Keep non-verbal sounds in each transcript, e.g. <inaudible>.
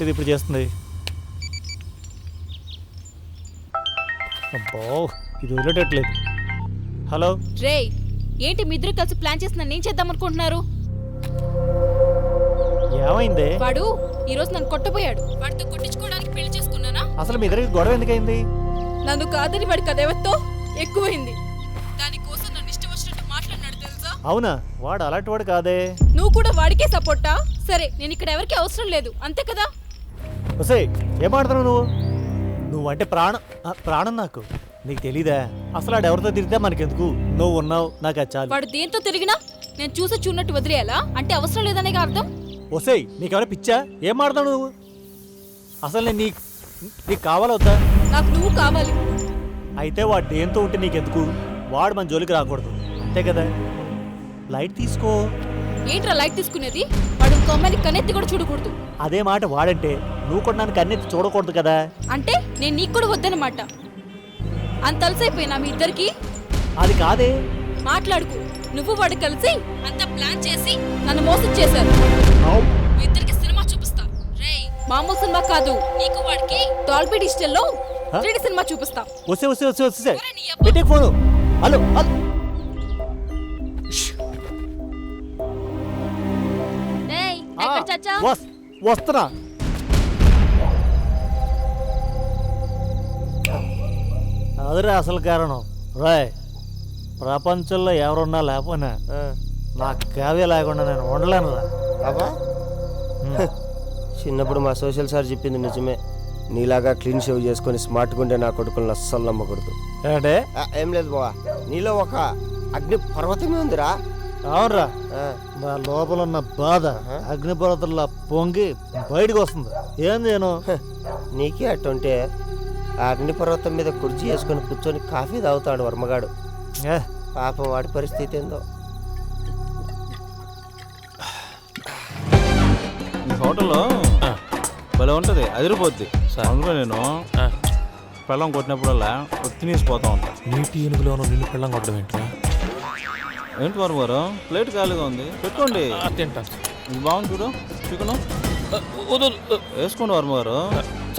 ఏంటిది ఇప్పుడు చేస్తుంది? అబ్బో ఇది వదిలేటట్లేదు. హలో? రే ఏంటి మీ ఇద్దరు కలిసి ప్లాన్ చేసిన నేను చేద్దాం అనుకుంటున్నారు? ఏమైంది? వాడు ఈ రోజు నన్ను కొట్టబోయాడు. వాడితో కొట్టించుకోవడానికి పెళ్ళి చేసుకున్నానా? అసలు మీ ఇద్దరికి గొడవ ఎందుకైంది? నన్ను కాదని వాడి కదేవత్తో ఎక్కువైంది. దానికోసం నన్ను ఇష్టం వచ్చినట్టు మాట్లాడినాడు తెలుసా? అవునా? వాడు అలాంటి వాడు కాదే. నువ్వు కూడా వాడికే సపోర్టా? సరే నేను ఇక్కడ ఎవరికి అవసరం లేదు. అంతే కదా? వసే ఏం ఆడుతున్నావు నువ్వు? నువ్వంటే ప్రాణం ఆ, ప్రాణం నాకు. నీకు తెలీదా? అసలు ఆడు ఎవరితో తిరిగితే మనకెందుకు? నువ్వు ఉన్నావు నాకు అది చాలు. వాడు దేంతో తిరిగినా నేను చూసి చూడనట్టు వదిలేయాలా? అంటే అవసరం లేదనే అర్థం? వసేయ్ నీకెవరైనా పిచ్చా? ఏం ఆడతావు నువ్వు? అసలు నేను నీకు నీకు కావాలా వద్దా? నాకు నువ్వు కావాలి. అయితే వాడు దేంతో ఉంటే నీకెందుకు? వాడు మన జోలికి రాకూడదు. అంతే కదా? లైట్ తీసుకో. ఏంట్రా లైట్ తీసుకునేది? ఇంకో అమ్మాయిని కన్నెత్తి కూడా చూడకూడదు. అదే మాట వాడంటే నువ్వు కూడా నన్ను కన్నెత్తి చూడకూడదు కదా? అంటే నేను నీకు కూడా వద్దనమాట అంత అలసైపోయినా మీ ఇద్దరికి? అది కాదే. మాట్లాడుకు. నువ్వు వాడు కలిసి అంత ప్లాన్ చేసి నన్ను మోసం చేశారు. మీ ఇద్దరికి సినిమా చూపిస్తా. రేయ్ మామూలు సినిమా కాదు. నీకు వాడికి డాల్బీ డిజిటల్లో హ? 3D సినిమా చూపిస్తా. వస్తే వస్తే వస్తే వస్తే. ఫోను. Hello hello. వస్తున్నా అదిరే అసలు కారణం. రాయ్ ప్రపంచంలో ఎవరున్నా లేకపోయినా నా కావ్య లేకుండా నేను ఉండలేను అబ్బా. చిన్నప్పుడు మా సోషల్ సార్ చెప్పింది నిజమే. నీలాగా క్లీన్ షేవ్ చేసుకొని స్మార్ట్గా ఉండే నా కొడుకులను అస్సలు నమ్మకూడదు. ఏం లేదు బావా. నీలో ఒక అగ్ని పర్వతమే ఉందిరా. అవునరా. నా లోపల ఉన్న బాధ అగ్నిపర్వతంలా పొంగి బయటకు వస్తుంది ఏం నేను నీకే అట్టుంటే ఆ అగ్ని పర్వతం మీద కుర్చీ వేసుకొని కూర్చొని కాఫీ తాగుతాడు వర్మగాడు. ఏ, పాపం వాడి పరిస్థితి ఏందో. ఈ హోటల్లో భలే ఉంటుంది అదిరిపోద్ది. అందులో నేను పెళ్ళం కొట్టినప్పుడల్లా తినేసిపోతా ఉంటా. నీటి ఏనుగులోనూ నిన్ను పెళ్ళం కొట్టడం ఏంట్రా? ఏంటి వారు వారు? ప్లేట్ ఖాళీగా ఉంది. పెట్టుకోండి. తింటాను ఇది బాగుంది చూడు. చికెన్. వేసుకోండి వర్మ గారు.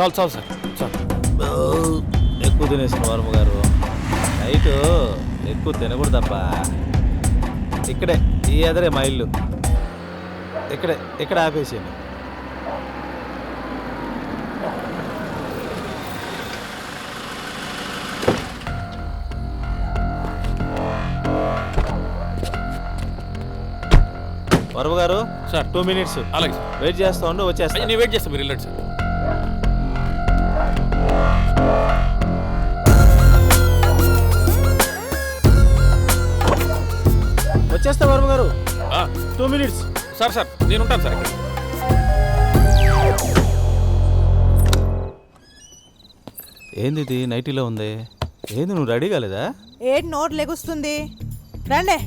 చాలు చాలు సార్. చాలు. ఎక్కువ తినేసిన వర్మ గారు. నైట్ ఎక్కువ తినకూడదబ్బా. ఇక్కడే ఈ ఎదరే మా ఇల్లు. ఇక్కడే ఇక్కడ ఆపేసేయండి. వర్మ గారు సార్. టూ మినిట్స్ అలాగే సార్. వెయిట్ చేస్తా ఉండు వచ్చేస్తా. నేను వెయిట్ చేస్తాను మీరు వెళ్ళండి సార్. వచ్చేస్తా వర్మ గారు. ఆ, టూ మినిట్స్ సార్ సార్ నేను ఉంటాను సార్ ఇక్కడ. ఏంది ఇది? నైటీలో ఉంది. ఏంది నువ్వు రెడీ కాలేదా ఏడు నోరు లెగుస్తుంది. రండే.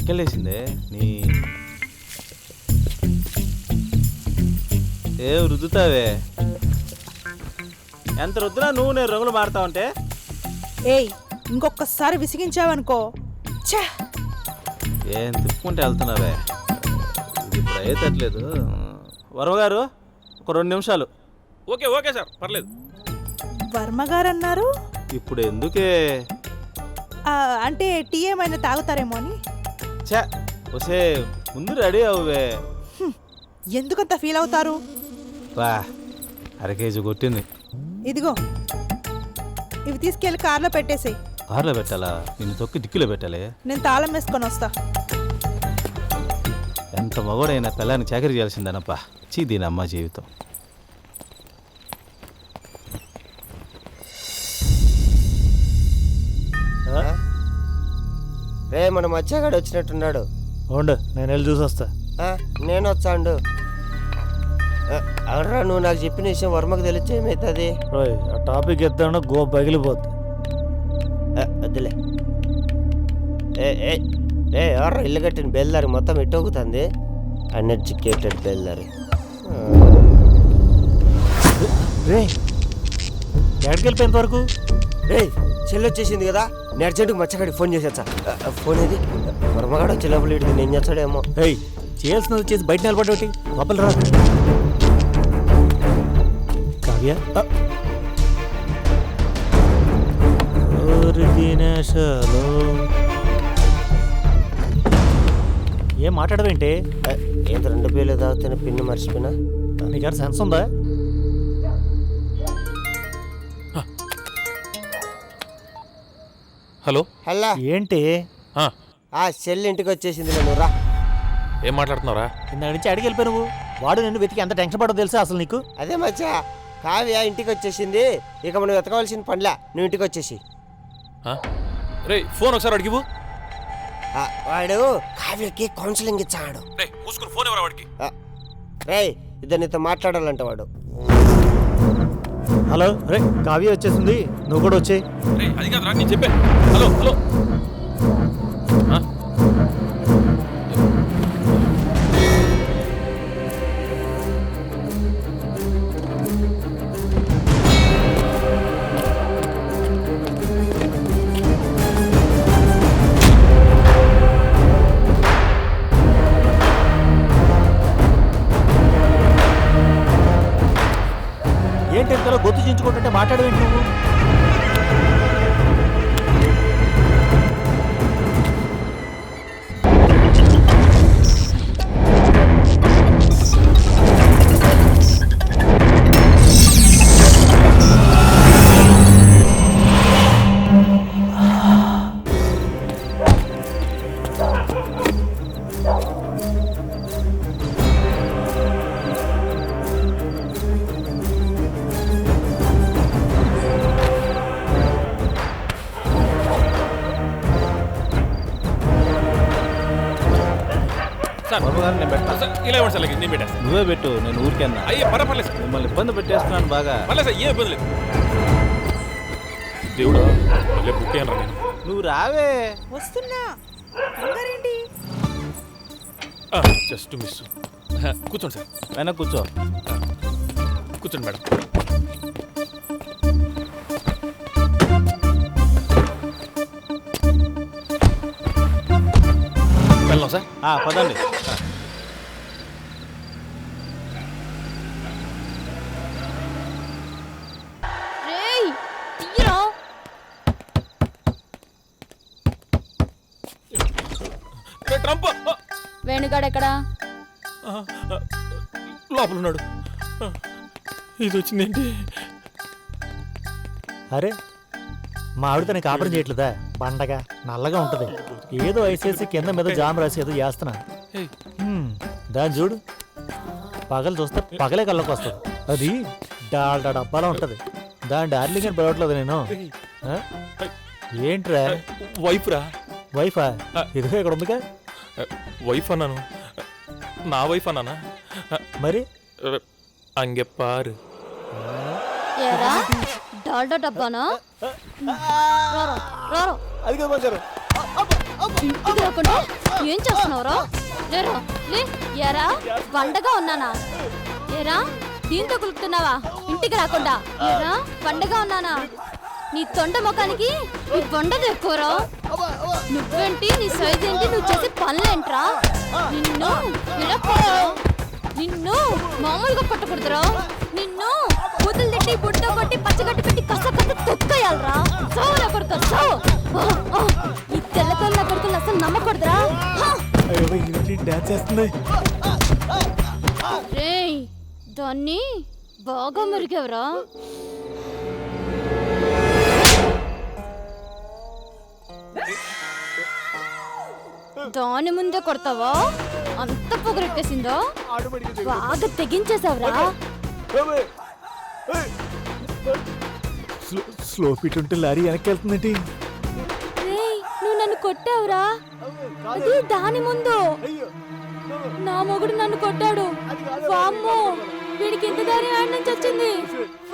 ఎక్కలేసిందే నీ ఏ రుద్దుతావే? ఎంత రుద్దునా నువ్వు నేను రంగులు మారుతా ఉంటే? ఏయ్ ఇంకొకసారి విసిగించావనుకో. ఛే! ఏం తిప్పుకుంటే వెళ్తున్నావే. ఇది ఇప్పుడు అయ్యేటట్లేదు వరవ గారు ఒక రెండు నిమిషాలు. ఓకే ఓకే సార్ పర్లేదు. వర్మ గారు అన్నారు ఇప్పుడు ఎందుకే? ఆ, అంటే టీ ఏమైనా తాగుతారేమో అని. ఛా వసే ముందు రెడీ అవ్వే. ఎందుకంత ఫీల్ అవుతారు? రా అర కేజీ కొట్టింది. ఇదిగో ఇవి తీసుకెళ్ళి కార్లో పెట్టేసేయ్. కార్లో పెట్టాలా? నిన్ను తొక్కి డిక్కీలో పెట్టాలి. నేను తాళం వేసుకొని వస్తా. ఎంత మగోడైనా పిల్లాన్ని చాకరీ చేయాల్సిందేనప్పా. చీ దీని అమ్మ జీవితం. రే మన మచ్చగాడు వచ్చినట్టున్నాడు. ఉండు నేను వెళ్ళి చూసి వస్తా ఆ, నేను వచ్చాండు. అవునరా నువ్వు నాకు చెప్పిన విషయం వర్మకు తెలిస్తే ఏమవుతుంది ఆ టాపిక్ ఎత్తాను గో వద్దులే. ఏ ఏ ఎవర్రా ఇల్లు కట్టిన బేల్దారి మొత్తం ఇట్టొగుతుంది అన్ఎడ్యుకేటెడ్ బేల్దారి రే ఎక్కడికి వెళ్ళిపోయేంత వరకు? రే చెల్లి వచ్చేసింది కదా నేను అర్జెంటుగా మచ్చగాడికి ఫోన్ చేసేచ్చా ఫోన్ ఏది? వర్మగాడు వచ్చే లోపల వీడికి నేను చేస్తాడేమో. ఏయ్ చేయాల్సినది చేసి బయట నిలబడేటి లోపల రా. కావ్య దినేశాలు. ఏం మాట్లాడవేంటి? ఏదో రెండు పేర్లు తాగుతున్న పిన్ను మర్చిపోయినా. నీకు సెన్స్ ఉందా? హలో? హల్లా ఏంటి? ఆ, ఆ సెల్ ఇంటికి వచ్చేసింది నేను రా. ఏం మాట్లాడుతున్నారా ఇందాక నుంచి అడిగి వెళ్ళిపోయి నువ్వు. వాడు నిన్ను వెతికి ఎంత టెన్షన్ పడో తెలుసా అసలు నీకు? అదే మచ్చా కావ్య ఇంటికి వచ్చేసింది ఇక మనం వెతకవలసిన పనిలే. నువ్వు ఇంటికి వచ్చేసి రే ఫోన్ ఒకసారి అడిగివు ఆ, వాడు కావ్యకి కౌన్సిలింగ్ ఇచ్చాడు. రే మూసుకుని ఫోన్ ఎవరు వాడికి? రేయ్ ఇద్దరు నీతో మాట్లాడాలంట వాడు. హలో రే కావ్య వచ్చేసింది. నువ్వు కూడా వచ్చే రే అది కాదు రా నేను చెప్పే. Hello hello. ఏంటి ఇంతలో చించుకుంటుంటే మాట్లాడవేంటి నువ్వు? సార్. నేను ఇలా ఇవ్వండి సార్ లగేజ్, నేను పెట్టేస్తాను నువ్వే పెట్టు నేను ఊరికెన్నా. అయ్యే పర్వ పర్లేదు సార్. మిమ్మల్ని ఇబ్బంది పెట్టేస్తున్నాను బాగా. పర్లేదు సార్ ఏ ఇబ్బంది లేదు. దేవుడు మళ్ళీ బుక్ అయ్యాను నేను. నువ్వు రావే. వస్తున్నా. కంగారేంటి జస్ట్ మిస్ కూర్చోండి సార్. వెనక కూర్చో. కూర్చోండి మేడం. వెళ్దాం సార్. ఆ, పదండి. ఎక్కడా? లోపల ఉన్నాడు ఇది వచ్చిందేంటి అరే మా ఆవిడ తనకి కాపురం చేయట్లేదా? బండగా నల్లగా ఉంటది. ఏదో ఐసేసి కింద మీద జామ్ రాసి ఏదో చేస్తున్నా. దాన్ని చూడు. పగలు చూస్తే పగలే కళ్ళకి వస్తుంది. అది డాల్డా డబ్బాలో ఉంటది. దాని డార్లింగ్ అని పిలవట్లేదు నేను? ఏంట్రా? వైఫ్ రా. వైఫా? ఇదిగో ఇక్కడ ఉందిగా. వైఫ్ అన్నాను. నా వైఫ్ అన్నానా? మరి? అంగే పారు. ఏరా? డాల్డా డబ్బానా? రారా రారా. అది కదా బంగారు ఇంటికి రాకుండా ఏం చేస్తున్నావురా? లేరా లే ఏరా వండగా ఉన్నానా? ఏరా దీంతో కులుపుతున్నావా? ఇంటికి రాకుండా. ఏరా వండగా ఉన్నానా? నీ తొండ ముఖానికి ఈ వండది ఎక్కువరా? నువ్వేంటి నీ సైజ్ ఏంటి? నువ్వు చేసే పనులేంట్రా? నిన్ను? నిన్ను మామూలుగా కొట్టకూడదురా. నిన్ను బూతులు తిట్టి బుడ్డ కొట్టి పచ్చగట్టి పెట్టి కస కస తొక్కయాలరా. చావు నా కొడుకు చావు ఆ, ఆ, ఈ తెల్లతోళ్ళ కొడుకులు అసలు నమ్మకూడదురా! డాన్స్ చేస్తుంది. రేయ్ దాన్ని బాగా మురిగావురా. దాని ముందే కొడతావా? అంత పొగరెక్కేసిందో? బాగా తెగించేసావురా స్లో ఫీట్ ఉంటే లారీ వెనక్కి వెళ్తుందేంటి రేయ్ నువ్వు నన్ను కొట్టావురా? అది దాని ముందు. నా మొగుడు నన్ను కొట్టాడు. వామ్మో. వీడికి ఇంత ధైర్యం ఆడి నుంచి వచ్చింది.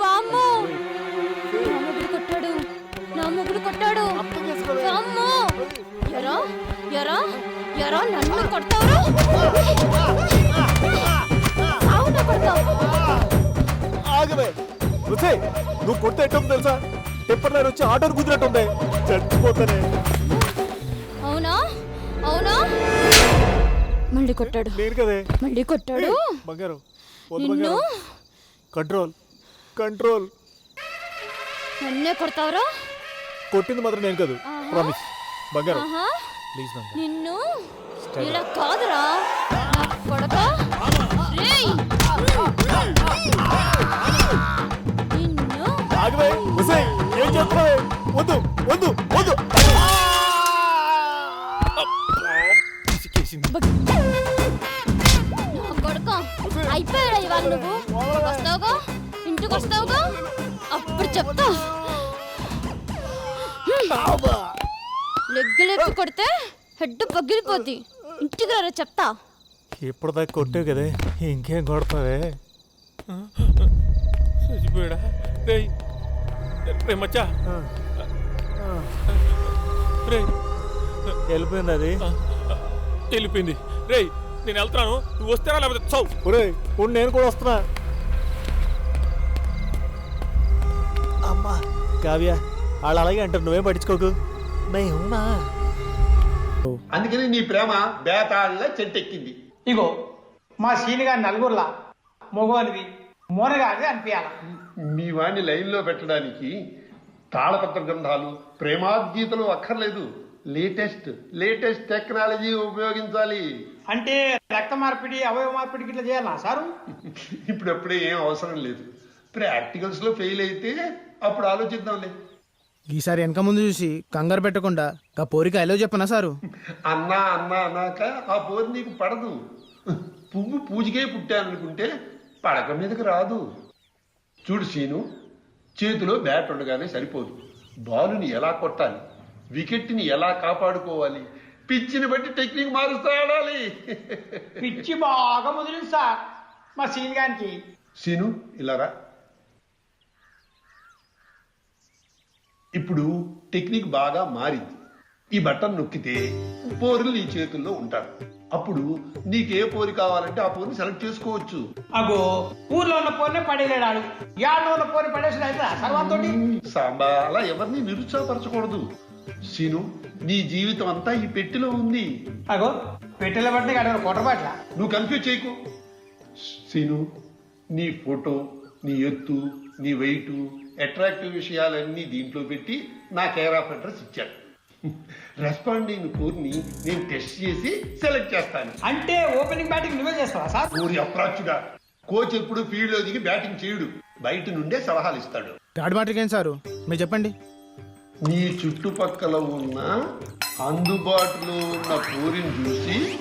వామ్మో. నా మొగుడు కొట్టాడు. నా మొగుడు కొట్టాడు. వామ్మో. ఎరా? ఎరా? ఎరా నన్ను అవునా కొడతావు ఆగవే. నువ్వు కొడితే ఎట్టం తెలుసా? టెంపర్ లైన్ వచ్చి ఆటోని కుదిరట్టుంది చచ్చిపోతానే అవునా? అవునా? మళ్ళీ కొట్టాడు. నేను కదే. మళ్ళీ కొట్టాడు? బంగారం. నిన్ను? కంట్రోల్. కంట్రోల్. నన్నే కొడతావరా? కొట్టింది మాత్రం నేను కాదు. ప్రామిస్. బంగారం. ఆహా. ప్లీజ్ బంగారం. నిన్ను? ఇలా కాదురా. నా కొడక? రేయ్! నిన్ను? ఆగవే ఉసే ఏం చేస్తున్నావే? వద్దు వద్దు వద్దు. నా కొడక. అయిపోయాడా ఇవాళ నువ్వు? వస్తావుగా? ఇంటికి వస్తావుగా? అప్పుడు చెప్తా. లెగ్గు లెగ్గు కొడితే హెడ్ పగిలిపోద్ది. ఇంటికి రా చెప్తా. ఇప్పుడు దాకా కొట్టావు కదే ఇంకేం కొడతావే? చచ్చిపోయాడా? రేయ్ రే మచ్చా. రే వెళ్ళిపోయింది అది? వెళ్ళిపోయింది. రేయ్ నేను వెళ్తాను నువ్వు వస్తారా లేకపోతే చౌ. ఒరే ఇప్పుడు నేను కూడా వస్తున్నా. అమ్మా కావ్య వాళ్ళు అలాగే అంటారు. నువ్వేం పట్టించుకోకు? అందుకని నీ ప్రేమ బేతాళ్ళ చెట్టెక్కింది ఇగో మా సీనిగా నలుగురులా మగవానిది మోనగాది అనిపించాల మీ వాణ్ణి లైన్లో పెట్టడానికి తాళపత్ర గ్రంథాలు ప్రేమాద్గీతలు అక్కర్లేదు. లేటెస్ట్ లేటెస్ట్ టెక్నాలజీ ఉపయోగించాలి. అంటే రక్త మార్పిడి అవయవ మార్పిడి ఇట్లా చేయాలా సారు? <laughs> ఇప్పుడప్పుడే ఏం అవసరం లేదు. ప్రాక్టికల్స్లో ఫెయిల్ అయితే అప్పుడు ఆలోచిద్దాంలే. ఈసారి వెనక ముందు చూసి కంగారు పెట్టకుండా ఆ పోరిక ఎలా చెప్పనా సారు? అన్నా అన్నా అన్నాక ఆ పోరు నీకు పడదు. పువ్వు పూజకే పుట్టాననుకుంటే పడక మీదకి రాదు. చూడు సీను చేతిలో బ్యాట్ ఉండగానే సరిపోదు. బాలుని ఎలా కొట్టాలి? వికెట్ని ఎలా కాపాడుకోవాలి? పిచ్చిని బట్టి టెక్నిక్ మారుస్తా ఆడాలి. పిచ్చి బాగా ముదిరింది సార్ మా సీన్ గారికి సీను ఇలా రా. ఇప్పుడు టెక్నిక్ బాగా మారింది. ఈ బటన్ నొక్కితే పోరులు నీ చేతుల్లో ఉంటారు. అప్పుడు నీకే పోరి కావాలంటే ఆ పోరుని సెలెక్ట్ చేసుకోవచ్చు. అగో ఊర్లో ఉన్న పోరినే పడేలేడాడు యాడ్లో ఉన్న పోరిని పడేసి అయితే సర్వంతోటి? సాంబా అలా ఎవరిని నిరుత్సాహపరచకూడదు. సీను నీ జీవితం అంతా ఈ పెట్టెలో ఉంది. అగో పెట్టెల పట్టిన అక్కడ కొట్టబాట్ల నువ్వు కన్ఫ్యూజ్ చేయకు. సీను నీ ఫోటో నీ ఎత్తు నీ వెయిట్ అట్రాక్టివ్ విషయాలన్నీ దీంట్లో పెట్టి నా కేర్ ఆఫ్ అడ్రస్ ఇచ్చాడు. రెస్పాండింగ్ కోర్ని నేను టెస్ట్ చేసి సెలెక్ట్ చేస్తాను. అంటే ఓపెనింగ్ బ్యాటింగ్ నువ్వే చేస్తావా సార్? ఊరి అప్రాచుడా కోచ్ ఎప్పుడు ఫీల్డ్లో దిగి బ్యాటింగ్ చేయడు. బయట నుండే సలహాలు ఇస్తాడు. థర్డ్ మాటకి ఏం సారు? మీరు చెప్పండి. నీ చుట్టుపక్కల ఉన్న అందుబాటులో ఉన్న పూరిని చూసి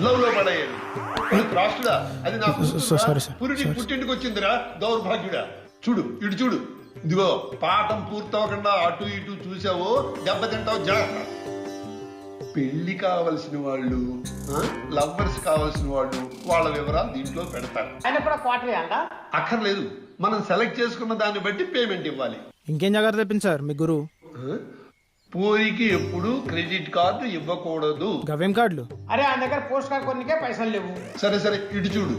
లవ్లో పడేయాలి రాష్ట్రుడా అది నా సో- సో- sorry, sir. పురిటి Sorry, sir. పుట్టింటికి వచ్చిందిరా దౌర్భాగ్యుడా. చూడు ఇటు చూడు. ఇదిగో పాఠం పూర్తవకుండా అటు ఇటు చూసావో దెబ్బతింటావు జాగ్రత్త. పెళ్ళి కావలసిన వాళ్ళు లవ్వర్స్ కావలసిన వాళ్ళు వాళ్ళ వివరాలు దీంట్లో పెడతారు. ఆయన కూడా క్వార్టర్ అంట? అక్కర్లేదు. మనం సెలెక్ట్ చేసుకున్న దాన్ని బట్టి పేమెంట్ ఇవ్వాలి. ఇంకేం జాగ్రత్త తెప్పింది సార్ మీ గురువు? పోరికి ఎప్పుడు క్రెడిట్ కార్డు ఇవ్వకూడదు. గవేం కార్డులు? అరే ఆయన దగ్గర పోస్ట్ కార్డ్ కొన్నికే పైసలు లేవు. సరే సరే ఇటు చూడు.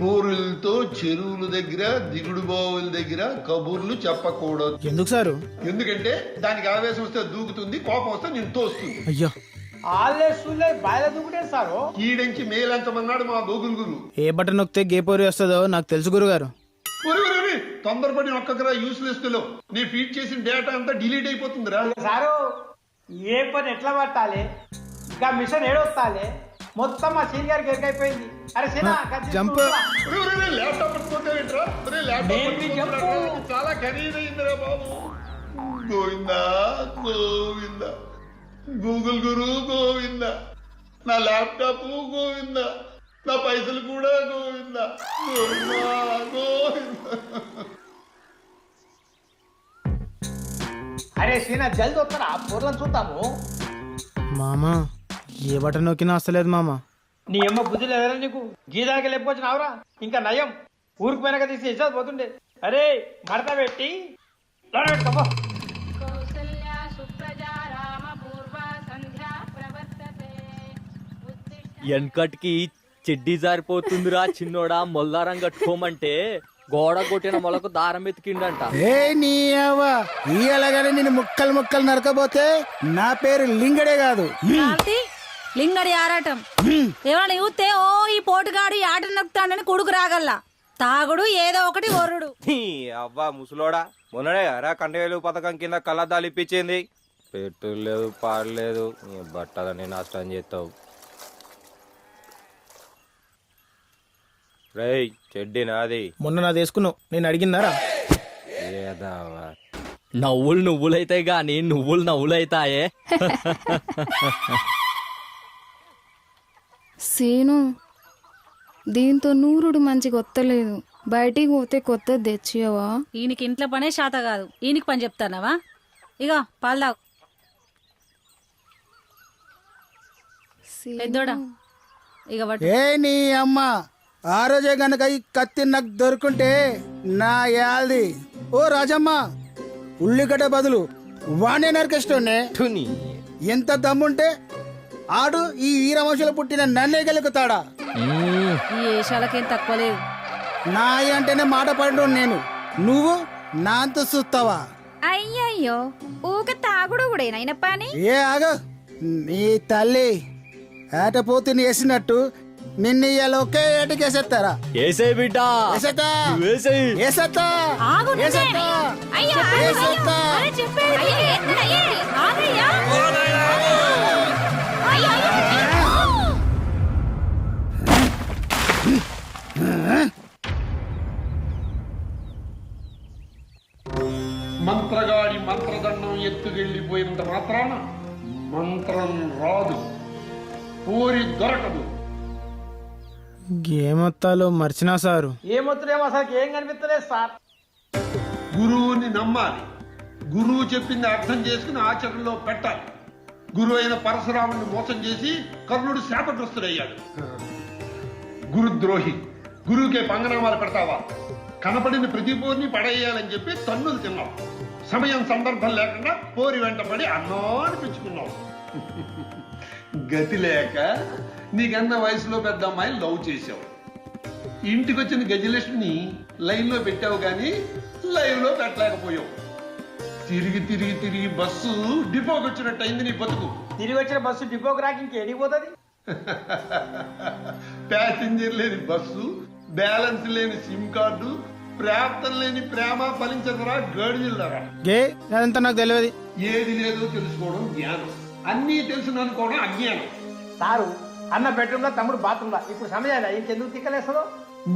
పోరులతో చెరువుల దగ్గర దిగుడు బావుల దగ్గర కబుర్లు చెప్పకూడదు. ఎందుకు సారు? ఎందుకంటే దానికి ఆవేశం వస్తే దూకుతుంది కోపం వస్తే నేను తోస్తుంది. అయ్యో. సూళ్ళే బాయిల దూకుటే సారు. ఈడెంచి మేలంచమన్నాడు మా గోగుల్ గురు. ఏ బటన్ నొక్కితే గే పోరి వస్తుందో నాకు తెలుసు గురుగారు. తొందరపడి ఒక్కకరా యూస్లెస్లో నీ ఫీడ్ చేసిన డేటా అంతా డిలీట్ అయిపోతుందిరా. సారు ఏ పని ఎట్లా పట్టాలి? ఇంకా మిషన్ ఏడొత్తాలి? మొత్తం మా సీన్ గారికి ఎరికైపోయింది అరే సీనా జంప్. Laptop laptop? చాలా ఖరీదైందిరా బాబు. గోవిందా గోవిందా. గూగుల్ గురు గోవిందా. నా ల్యాప్టాప్ గోవిందా. నా పైసలు కూడా గోవిందా. గోవిందా గోవిందా. అరే సీనా జల్ది వస్తారా? పూర్లను చూద్దాము. మామ. ఏ బటన్ నొక్కినా వస్తలేదు మామ. నీ అమ్మ బుద్ధి లేదరా నీకు? గీదానికి లేకపోచ్చినావురా ఇంకా నయం. ఊరికి పోయినాక తీసి ఇచ్చేది పోతుండే. అరే మడత పెట్టి. వెనకటికి చెడ్డీ జారిపోతుందిరా చిన్నోడా మొల్లారం కట్టుకోమంటే గోడ కొట్టిన మొలకు దారం ఎతికిండంట ఏ నీ అవ్వ ఇయ్యలగానే నేను ముక్కలు ముక్కలు నరకబోతే నా పేరు లింగడే కాదు. లింగడి ఆరాటం. ఏమన్నా చూస్తే ఓ ఈ పోటుగాడు ఈ ఆట నొక్కుతాడని కొడుకు రాగల్లా. తాగుడు ఏదో ఒకటి ఒరుడు అవ్వా ముసలోడా. మొన్నడే అరా కంటివేలు పథకం కింద కళ్ళద్దాలు ఇప్పించింది. పెట్టులు లేదు పాడలేదు బట్టలని నష్టం చేస్తావు. రేయ్ చెడ్డి నాది. మొన్న నా తీసుకున్నావు నేను అడిగిందారా? ఏదావా? నవ్వులు నువ్వులైతాయి గాని నువ్వులు నవ్వులైతాయే. <laughs> సీను దీంతో నూరుడు మంచిగా వత్తలేదు. బయటికి పోతే కొత్తది తెచ్చియవా? ఈయనకి ఇంట్లో పనే శాత కాదు. ఈయనకి పని చెప్తానవా? ఇగో పాలు తాగు. పెద్దోడా? ఇక పట్టు. ఏ నీ అమ్మ ఆ రోజే గనక ఈ కత్తి నాకు దొరుకుంటే నా యాల్ది. ఓ రాజమ్మ ఉల్లిగడ్డ బదులు వాణ్ణే నరికేస్తోనే తుని. ఎంత దమ్ముంటే ఆడు ఈ వీరవంశంలో పుట్టిన నన్నే గెలుకుతాడా. ఈ ఏషాలకేం తక్కువ లేదు నాయ అంటేనే మాట పడిన నేను. నువ్వు నా అంత చూస్తావా? అయ్యయ్యో ఊక తాగుడు కూడా అయిన పని? ఏ ఆగ. నీ తల్లి ఏటపోతుని వేసినట్టు నిన్ను ఇవాళ ఒకే ఏటకేసేస్తారా? ఏసేయ్ బిడ్డ. వేసేత్తా వేసేయ్ వేసేత్తా మంత్రగాడి మంత్రదండం ఎత్తుకెళ్ళిపోయినంత మాత్రాన మంత్రం రాదు. పూరి దొరకదు. ఏమొత్తాలో మర్చినా సారు. ఏమొత్తులేమో అసలు ఏం కనిపిస్తలేదు సార్. గురువుని నమ్మాలి. గురువు చెప్పింది అర్థం చేసుకుని ఆచరణలో పెట్టాలి. గురువు అయిన పరశురాముని మోసం చేసి కర్ణుడు శాపగ్రస్తుడయ్యాడు. గురుద్రోహి గురువుకే పంగనామాలు పెడతావా? కనపడిన ప్రతి పోరిని పడేయాలని చెప్పి తన్నులు తిన్నావు. సమయం సందర్భం లేకుండా పోరి వెంటపడి అన్నో అనిపించుకున్నావు గతి లేక నీకన్నా వయసులో పెద్ద అమ్మాయిని లవ్ చేసావు ఇంటికి వచ్చిన గజలక్ష్మిని లైన్లో పెట్టావు కానీ లైవ్లో పెట్టలేకపోయావు. తిరిగి తిరిగి తిరిగి బస్సు డిపోకి వచ్చినట్టు అయింది నీ బతుకు. తిరిగి వచ్చిన బస్సు డిపోకి రాకి ఇంకేడికి పోతుంది? ప్యాసింజర్ <laughs> లేని బస్సు బ్యాలెన్స్ లేని సిమ్ కార్డు ప్రాప్తం లేని ప్రేమ ఫలించదురా గడిజిల్లరా అదంతా నాకు తెలియదు. ఏది లేదో తెలుసుకోవడం జ్ఞానం. అన్నీ తెలుసు అనుకోవడం అజ్ఞానం. సారు అన్న బెడ్రూమ్లో తమ్ముడు బాత్రూమ్లో ఇప్పుడు సమయాలు ఇంకెందుకు తిక్కలేస్తుందో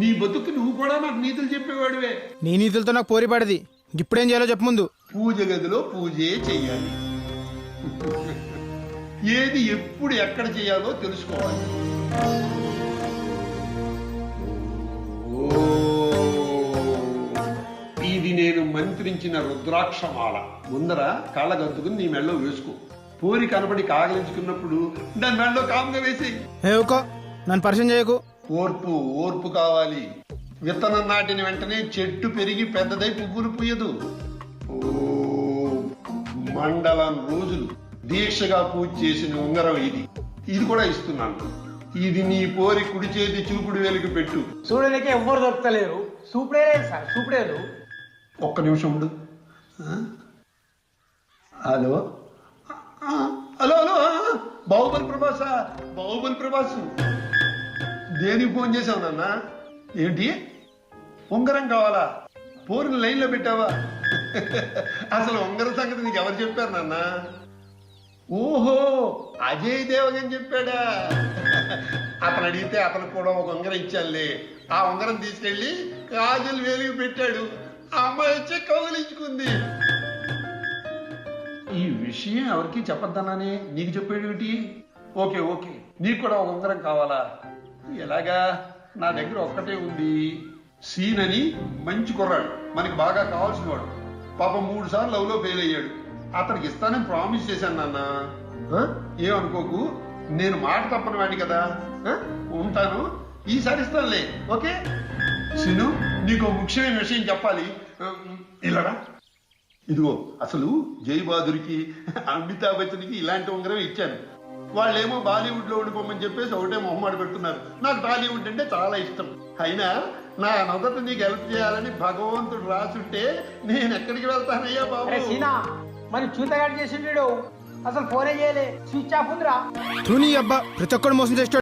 నీ బతుకు నువ్వు కూడా నాకు నీతులు చెప్పేవాడివే. నీ నీతులతో నాకు పోరి పడది. ఇప్పుడేం చేయాలో చెప్పు ముందు. పూజ గదిలో పూజే చెయ్యాలి. ఏది ఎప్పుడు ఎక్కడ చేయాలో తెలుసుకోవాలి. ఇది నేను మంత్రించిన రుద్రాక్షమాల. ముందర కాళ్ళగద్దుకుని నీ మెళ్ళో వేసుకో. పూరి కనబడి కాగలించుకున్నప్పుడు దాని మెళ్ళో కాముగా వేసి నన్ను పరిచయం చేయకు. ఓర్పు ఓర్పు కావాలి. విత్తనం నాటిన వెంటనే చెట్టు పెరిగి పెద్దదై పువ్వులు పూయదు. ఓ, మండలం రోజులు దీక్షగా పూజ చేసిన ఉంగరం ఇది. ఇది కూడా ఇస్తున్నాను. ఇది నీ పోరి కుడి చేతి చూపుడు వేలికి పెట్టు. చూడడానికి ఎవ్వరు దొరకలేరు లేదు సార్ లేదు. ఒక్క నిమిషం ఉండు. Hello? Hello hello Baahubali Prabhas Baahubali Prabhas. దేనికి ఫోన్ చేసావు నాన్న? ఏంటి? ఉంగరం కావాలా? పోరిని లైన్లో పెట్టావా? అసలు ఉంగరం సంగతి నీకు ఎవరు చెప్పారు నాన్న? ఓహో అజయ్ దేవగన్ చెప్పాడా? అతను అడిగితే అతను కూడా ఒక ఉంగరం ఇచ్చానులే. ఆ ఉంగరం తీసుకెళ్ళి కాజల్ వేలికి పెట్టాడు. ఆ అమ్మాయి వచ్చి కౌగిలించుకుంది. ఈ విషయం ఎవరికి చెప్పొద్దన్నానే? నీకు చెప్పేటి ఓకే ఓకే. నీకు కూడా ఒక ఉంగరం కావాలా? ఎలాగా? నా దగ్గర ఒక్కటే ఉంది. సీన్ అని మంచి కుర్రాడు. మనకి బాగా కావాల్సిన వాడు. పాపం మూడు సార్లు లవ్లో ఫెయిల్ అయ్యాడు. అతనికి ఇస్తానని ప్రామిస్ చేశాను నాన్న. ఆ? ఏమనుకోకు? నేను మాట తప్పని వాడిని కదా? ఉంటాను. ఈసారి ఇస్తానులే. ఓకే? సీను నీకు ముఖ్యమైన విషయం చెప్పాలి. ఇలారా? ఇదిగో అసలు జై బహాదూర్కి అమితాబ్ బచ్చన్కి ఇలాంటి ఉంగరం ఇచ్చాను. వాళ్ళేమో బాలీవుడ్లో ఉండిపోమని చెప్పేసి ఒకటే మొహమాట పెడుతున్నారు. నాకు టాలీవుడ్ అంటే చాలా ఇష్టం. అయినా నా నొదట నీకు హెల్ప్ చేయాలని భగవంతుడు రాసుంటే నేను ఎక్కడికి వెళ్తానయ్యా బాబు? సీనా మరి చూతగాడు చేసిండు అసలు ఫోనే చేయలే. స్విచ్ ఆఫ్ ఉందిరా. తుని అబ్బా ప్రతి ఒక్కడు మోసం చేస్తాడు